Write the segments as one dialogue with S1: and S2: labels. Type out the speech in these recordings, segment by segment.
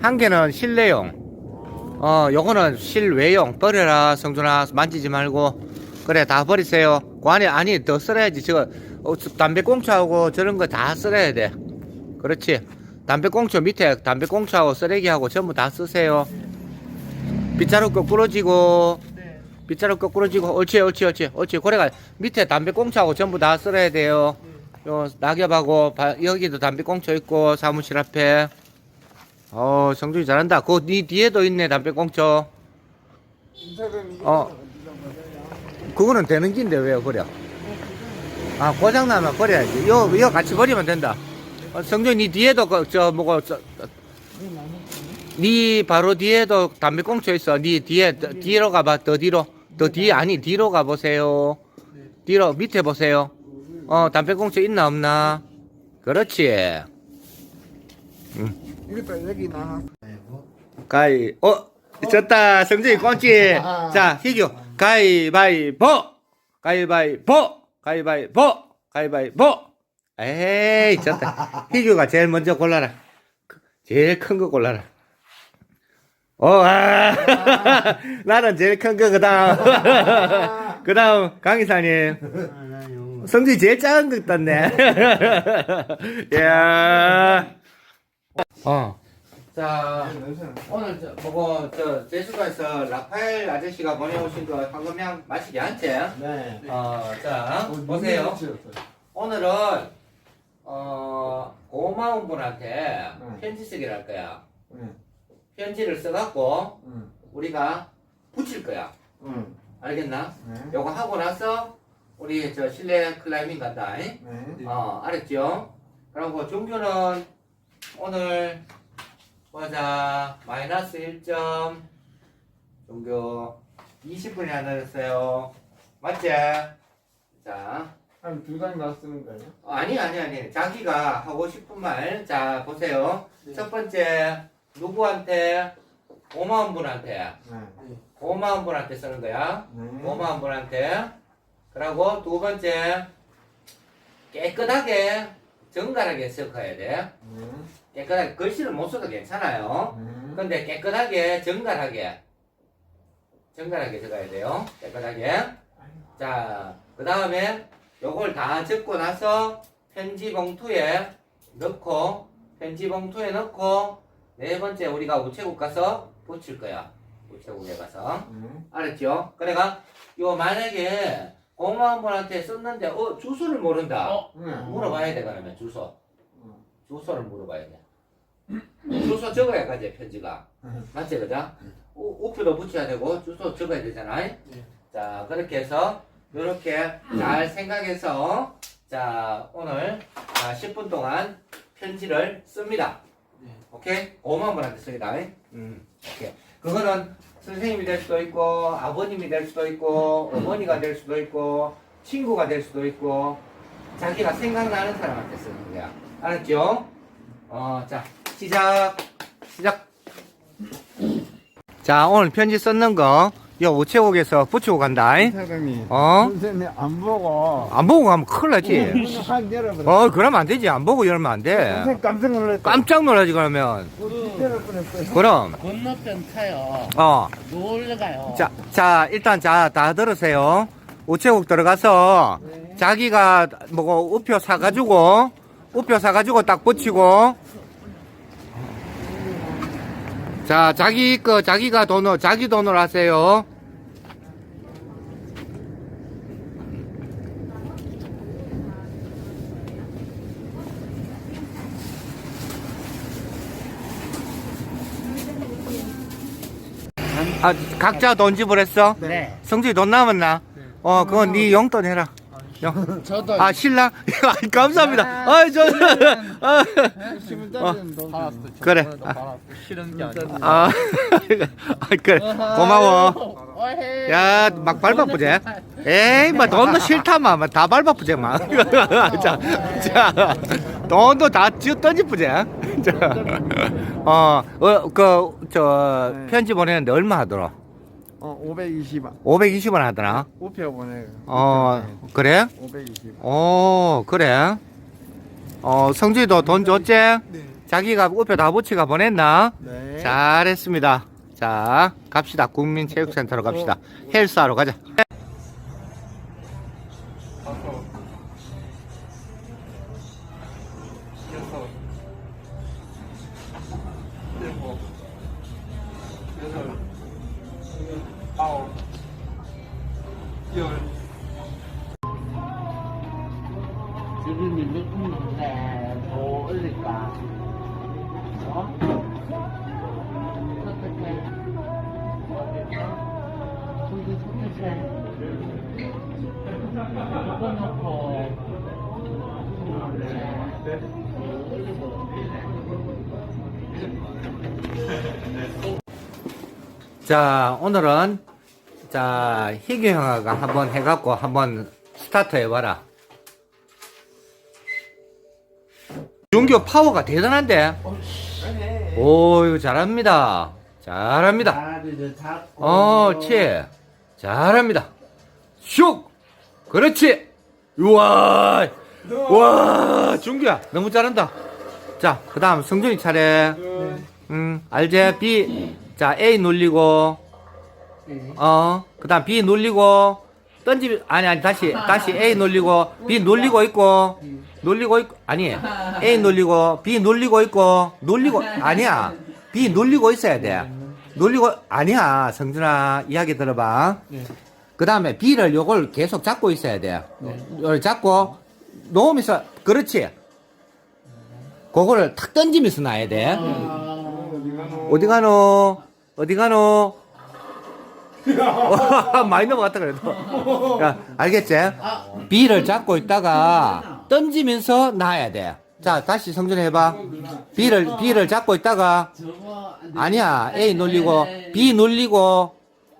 S1: 한 개는 실내용. 어, 요거는 실외용. 버려라, 성준아. 만지지 말고. 그래, 다 버리세요. 그 안에, 아니, 더 쓸어야지. 저거, 어, 담배꽁초하고 저런 거 다 쓸어야 돼. 그렇지. 담배꽁초 밑에 담배꽁초하고 쓰레기하고 전부 다 쓰세요. 빗자루 거꾸러지고,
S2: 네.
S1: 빗자루 거꾸러지고, 옳지, 옳지, 옳지, 옳지. 고래가 밑에 담배꽁초하고 전부 다 쓸어야 돼요. 요 낙엽하고 바- 여기도 담배꽁초 있고 사무실 앞에. 어, 성준이 잘한다. 그네 뒤에도 있네 담배꽁초. 어. 그거는 되는 긴데 왜 버려? 아 고장 나면 버려야지. 요, 요 같이 버리면 된다. 어, 성준이 네 뒤에도 그, 저 뭐고 저, 네 바로 뒤에도 담배꽁초 있어. 네 뒤에 더- 뒤로 가봐. 더 뒤로. 더 뒤에 아니 뒤로 가 보세요. 뒤로 밑에 보세요. 어 담배꽁초 있나 없나? 그렇지.
S2: 이것도 여기 나
S1: 가이 어 졌다 성준이 꽁치. 자 희규 가위바위보 가위바위보 가위바위보 가위바위보. 에이 졌다. 희규가 제일 먼저 골라라. 제일 큰 거 골라라. 어, 아. 나는 제일 큰 거, 그 다음. 그 다음, 강희사님. 성준이 제일 작은 거 땄네. 이야. 어. 자, 오늘 저, 뭐고, 저, 제주도에서 라파엘 아저씨가 보내오신 거 황금향 마시게 한채.
S2: 네.
S1: 어, 자, 보세요. 오늘은, 어, 고마운 분한테
S2: 응.
S1: 편지 쓰기를 할 거야.
S2: 응.
S1: 편지를 써갖고,
S2: 응.
S1: 우리가 붙일 거야.
S2: 응.
S1: 알겠나?
S2: 네.
S1: 요거 하고 나서, 우리 저 실내 클라이밍 간다. 잉?
S2: 네.
S1: 어, 알았죠? 그리고 종규는 오늘 보자. 마이너스 1점. 종규 20분이 안 걸렸어요. 맞지? 자.
S2: 한 두장다 쓰는 거예요?
S1: 어, 아니 아니 아니. 자기가 하고 싶은 말. 자 보세요. 첫 번째 누구한테? 고마운 분한테.
S2: 네.
S1: 고마운 분한테 쓰는 거야.
S2: 네.
S1: 고마운 분한테. 그리고 두 번째 깨끗하게 정갈하게 섞어야 돼.
S2: 네.
S1: 깨끗하게 글씨를 못 써도 괜찮아요.
S2: 네.
S1: 근데 깨끗하게 정갈하게. 정갈하게 적어야 돼요. 깨끗하게. 자 그 다음에 요걸 다 적고 나서 편지 봉투에 넣고 편지 봉투에 넣고 네 번째 우리가 우체국 가서 붙일 거야. 우체국에 가서.
S2: 네.
S1: 알았죠? 그래가 요 만약에 고마운 분한테 썼는데 어 주소를 모른다.
S2: 네.
S1: 물어봐야 돼 그러면 주소.
S2: 음.
S1: 주소를 물어봐야 돼 주소 적어야까지 편지가
S2: 음.
S1: 맞지 그죠? 우- 우표도 붙여야 되고 주소 적어야 되잖아 자 그렇게 해서 이렇게 잘 생각해서 자 오늘 아, 10분 동안 편지를 씁니다 오케이? 고마운 분한테 씁니다 음, 오케이. 그거는 선생님이 될 수도 있고 아버님이 될 수도 있고 어머니가 될 수도 있고 친구가 될 수도 있고 자기가 생각나는 사람한테 쓰는 거야 알았죠? 어, 자 시작 시작 자 오늘 편지 썼는 거 요 우체국에서 붙이고 간다
S2: 이사장님.
S1: 어?
S2: 선생님 안 보고.
S1: 안 보고 가면 큰일 나지
S2: 문을 확 열어버려.
S1: 어 그러면 안 되지 안 보고 열면 안돼
S2: 선생님 깜짝 놀랐어.
S1: 깜짝 놀라지 그러면
S2: 열어 버렸어요.
S1: 그럼
S3: 건너편 타요.
S1: 어
S3: 놀러 가요.
S1: 자, 자, 일단 자, 다 들으세요. 우체국 들어가서 자기가 뭐고 우표 사가지고 우표 사가지고 딱 붙이고 자, 자기 거 자기가 돈을 자기 돈으로 하세요. 아, 각자 돈 지불했어?
S3: 네.
S1: 성준이 돈 남았나? 어, 그건 네 용돈 해라. 용.
S3: 저도
S1: 아, 신랑? 아, 감사합니다. 아, 저, 아,
S3: 받았어.
S1: 그래. 아.
S3: 싫은 게 아니고.
S1: 아, 아, 그래. 고마워.
S3: 어헤.
S1: 야, 막 밟아보제. 에이, 뭐, 돈도 싫다, 마. 다 밟아보제, 마. 자, 자, 돈도 다 쥐어 던지보제. 자, 어, 어, 그, 저, 편지 보내는데 얼마 하더라?
S2: 어, 520원.
S1: 520원 하더라?
S2: 우표 보내요.
S1: 어, 그래?
S2: 520원.
S1: 어, 그래? 어, 성준이도 돈 줬지?
S2: 네.
S1: 자기가 우표 다 붙이가 보냈나?
S2: 네.
S1: 잘했습니다. 자, 갑시다. 국민체육센터로 갑시다. 헬스하러 가자. 자, 오늘은 자, 희규 형아가 한번 해갖고 한번 스타트 해봐라. jun교 파워가 대단한데? 오, 이거 잘합니다. 잘합니다. 어, 치. 잘합니다. 슉! 그렇지! 우와! 와, 준규야, 너무 잘한다. 자, 그 다음 성준이 차례. 음, 알제? B. 자, A 눌리고,
S3: 네.
S1: 어, 그 다음 B 눌리고, 던지, 아니, 아니, 다시, 다시 A 눌리고, B 눌리고 있고, 눌리고 있고, 아니, A 눌리고, B 눌리고 있고, 눌리고, 아니야. B 눌리고 있어야 돼. 눌리고, 아니야. 성준아, 이야기 들어봐.
S3: 네.
S1: 그 다음에 B를 요걸 계속 잡고 있어야 돼. 요걸 잡고, 놓으면서, 그렇지. 그거를 탁 던지면서 놔야 돼. 어디 가노? 어디 가노? 많이 넘어갔다 그래도. 야, 알겠지? B를 잡고 있다가 던지면서 놔야 돼. 자, 다시 성전 해봐. B를, B를 잡고 있다가. 아니야. A 눌리고 B 눌리고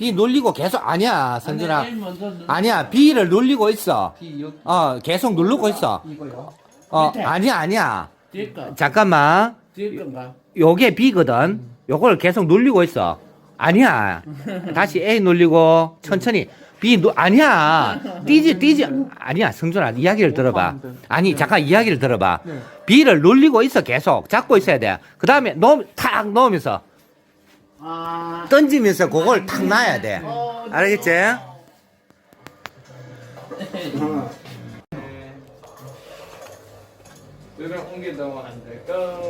S1: B 눌리고 계속 아니야.
S3: 아니, 먼저 누-
S1: 아니야. B를 눌리고 있어.
S3: 여기
S1: 어, 계속 누르고 있어.
S3: 이거요?
S1: 어,
S3: 밑에.
S1: 아니야, 아니야.
S3: 뒤에 거
S1: 잠깐만.
S3: 뒤에 건가?
S1: 요게 B거든. 요걸 계속 눌리고 있어. 아니야. 다시 A 눌리고 천천히 B 누 아니야. 뛰지 뛰지 아니야. 성준아 이야기를 들어봐. 아니 잠깐 이야기를 들어봐. B를 눌리고 있어 계속 잡고 있어야 돼. 그 다음에 탁 넣으면서
S3: 아
S1: 던지면서 그걸 탁 놔야 돼.
S3: 어,
S1: 알겠지?
S2: 이걸 옮기다면 안 될까?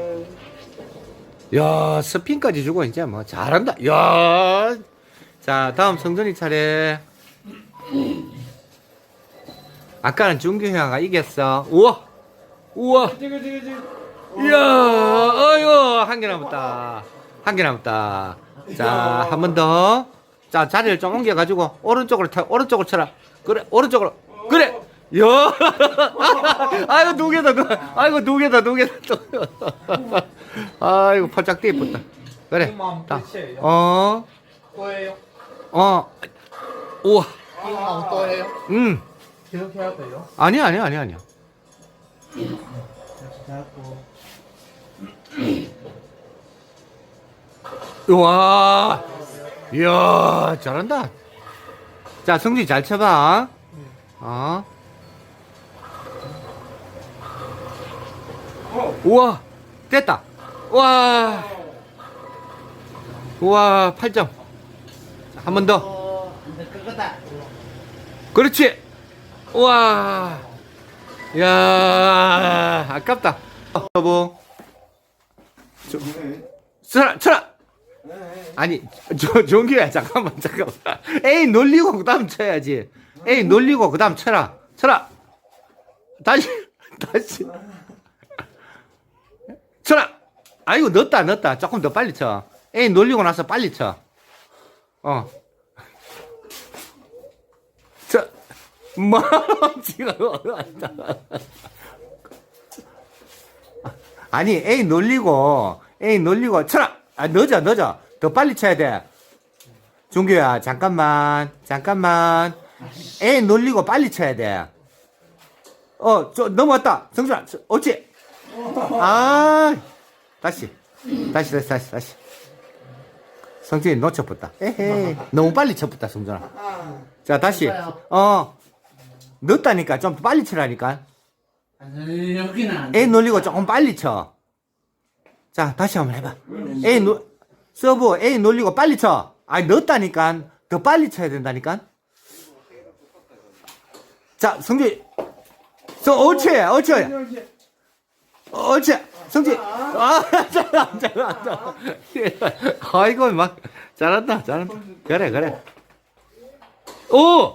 S1: 야 스핀까지 주고 이제 뭐 잘한다. 야. 자 다음 성준이 차례. 아까는 준규 형아가 이겼어. 우와. 우와. 이야, 어이구, 한 개 남았다. 한 개 남았다. 자, 한 번 더. 자, 자리를 좀 옮겨가지고, 오른쪽으로 타, 오른쪽으로 쳐라. 그래, 오른쪽으로. 그래! 야! 아이고, 두 개다, 두, 아이고, 두 개다, 두 개다, 또. 아이고, 팔짝 뛰었다. 그래. 다. 어,
S2: 또예요?
S1: 어, 우와,
S3: 이거 또 해요?
S1: 음.
S3: 계속 해야 돼요?
S1: 아니야, 아니야, 아니야, 아니야. 와, 이야, 잘한다. 자, 성준이 잘 쳐봐. 어. 우와, 됐다. 우와, 우와, 8점. 한 번 더. 그렇지. 우와, 야, 아깝다. 어, 여보, 쳐라, 쳐라. 아니, 저, 종규야, 잠깐만, 잠깐만. 에이, 놀리고, 그 다음 쳐야지. 에이, 놀리고, 그 다음 쳐라. 쳐라. 다시, 다시. 쳐라. 아이고, 넣었다, 넣었다. 조금 더 빨리 쳐. 에이, 놀리고 나서 빨리 쳐. 어. 쳐. 뭐, 지금. 아니, 에이, 놀리고, 에이, 놀리고, 쳐라! 아, 늦어, 늦어. 더 빨리 쳐야 돼. 준규야, 잠깐만, 잠깐만. 에이, 놀리고 빨리 쳐야 돼. 어, 저, 넘어왔다. 성준아, 저, 어찌? 아, 다시. 다시, 다시, 다시, 다시. 성준이 놓쳐붙다. 에헤이. 너무 빨리 쳤다, 성준아. 자, 다시. 어, 늦다니까. 좀 빨리 치라니까.
S3: 여기는
S1: 안애 놀리고 조금 빨리 쳐. 자, 다시 한번 해봐. A 노, 서브 A 놀리고 빨리 쳐. 아니, 넣었다니까. 더 빨리 쳐야 된다니까. 자, 성주이. 서, 옳지, 옳지. 옳지. 성주이. 아, 잘한다, 잘한다. 아이고, 막, 잘한다, 잘한다. 그래, 그래. 오!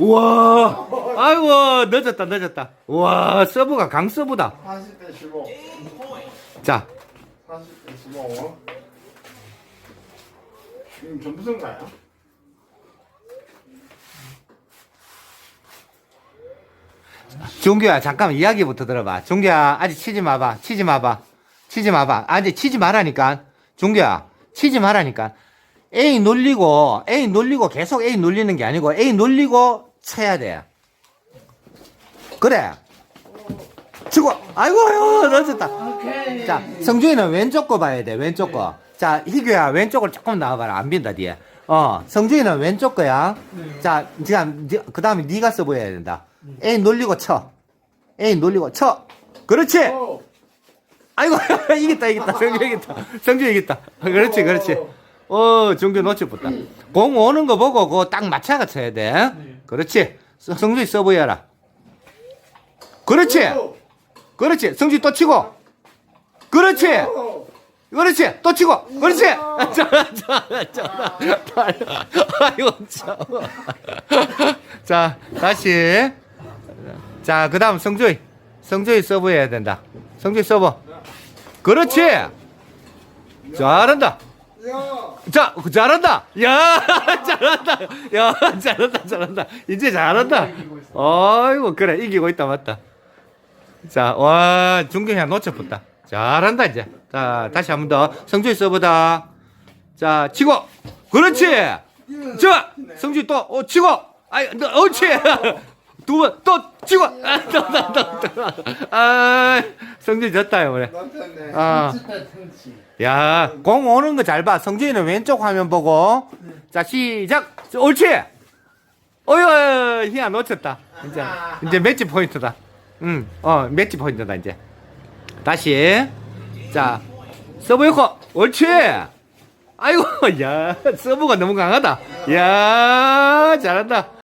S1: 우와! 아이고, 늦었다, 늦었다. 우와, 서브가 강서브다.
S2: 40대 15.
S1: 자,
S2: 40대 15. 지금 전부선가요?
S1: 종규야, 잠깐 만 이야기부터 들어봐. 종규야, 아직 치지 마봐. 치지 마봐. 치지 마봐. 아직 치지 말라니까. 종규야, 치지 말라니까. A 놀리고, A 놀리고 계속 A 놀리는 게 아니고, A 놀리고 쳐야 돼. 그래. 치고, 아이고, 아이고.
S3: 오케이.
S1: 자, 성주이는 왼쪽 거 봐야 돼, 왼쪽 거. 자, 희규야, 왼쪽으로 조금 나와봐라. 안 빈다, 뒤에. 어, 성주이는 왼쪽 거야. 자, 지금, 그 다음에 네가 써보여야 된다. A 놀리고 쳐. A 놀리고 쳐. 그렇지!
S2: 오!
S1: 아이고, 이겼다, 이겼다. 성주 이겼다. 성주 이겼다. 그렇지, 그렇지. 어, 종규 놓쳐붙다. 공 오는 거 보고, 그거 딱 맞춰가 쳐야 돼. 그렇지. 성- 성주이 써보여라. 그렇지!
S2: 오!
S1: 그렇지. 성주이 또 치고. 그렇지!
S2: 오!
S1: 그렇지. 또 치고. 그렇지. 자 자 자 아이고 참. 자 다시. 자 그 다음 성주이 성주이 서브 해야 된다. 성주이 서브. 그렇지. 잘한다.
S2: 야!
S1: 자 잘한다. 야 잘한다. 야 잘한다 잘한다. 이제 잘한다. 아이고 그래. 이기고 있다 맞다 자 와 중경이 놓쳐붙다 잘한다 이제 자 다시 한 번 더 성주이 서브다 자 치고 그렇지 자 성주이 또 어, 치고 아이 너 옳지 두 번 또 치고 아 또 또또아 성주이 졌다 이번에
S2: 나한테
S1: 아
S3: 진짜 정치.
S1: 야, 공 오는 거 잘 봐. 성준이는 왼쪽 화면 보고. 자, 시작. 옳지. 어휴, 희야 놓쳤다. 이제, 이제 매치 포인트다. 응, 어, 매치 포인트다, 이제. 다시. 자, 서브 요코. 옳지. 아이고, 야, 서브가 너무 강하다. 야, 잘한다.